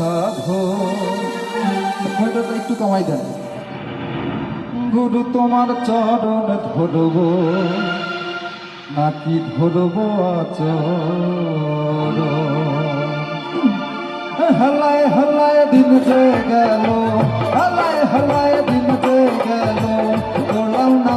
সাধু একটু কমাই দেন। গুরু তোমার চরণ ধরব, নাকি ধরব আচর হলায় হলায় দিন যে গেল, হলায় হলায় দিন যে গেল গোলাম না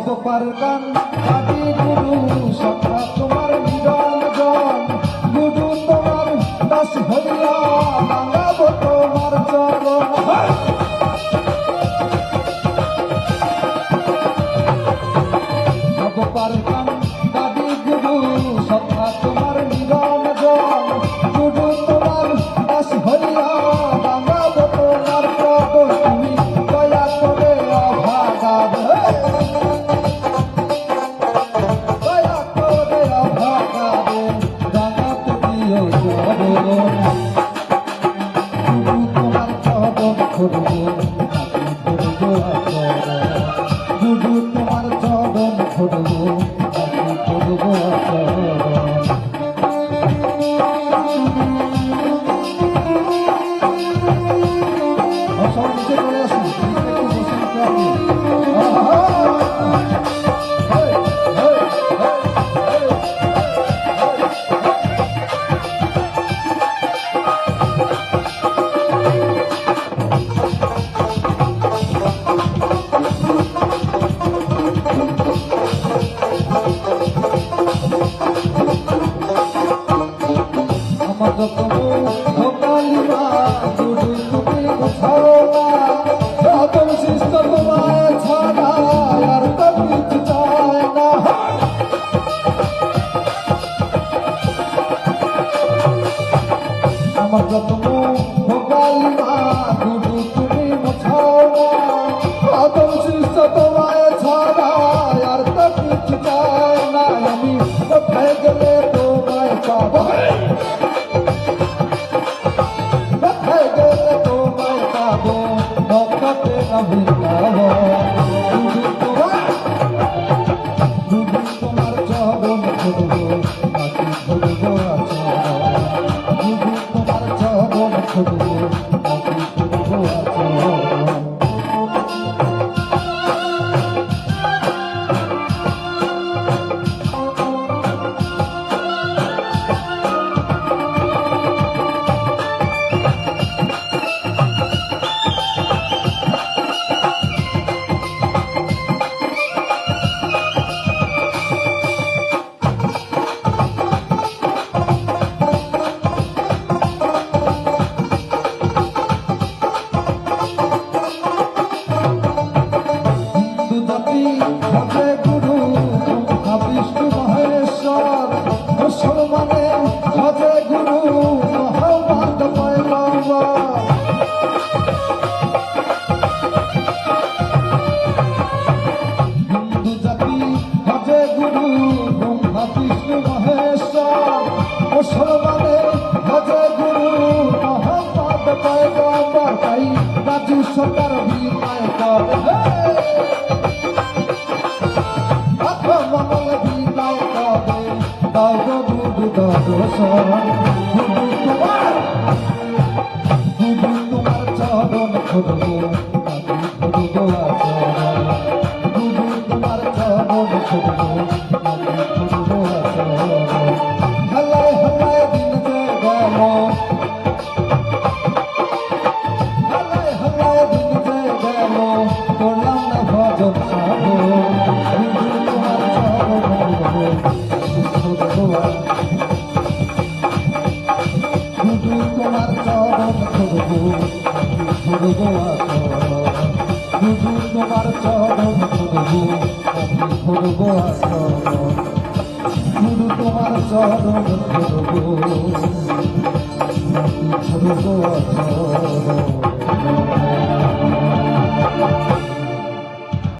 সব পারগান আদি গুরু সখা তোমার নিরঞ্জন গুরু তোমার দাস হইয়া লাগাবো তোমার চরণ। bỏ পাই রাজু সরকার বিনায় কর মঙ্গল বিনায় কবে দগ বুধ দগ শরণ বুধ তোমার বুধ তোমার চরণ খোদন শুধু তোমার চরণ করব ভগবান শুধু তোমার চরণ করব ভগবান শুধু তোমার চরণ করব ভগবান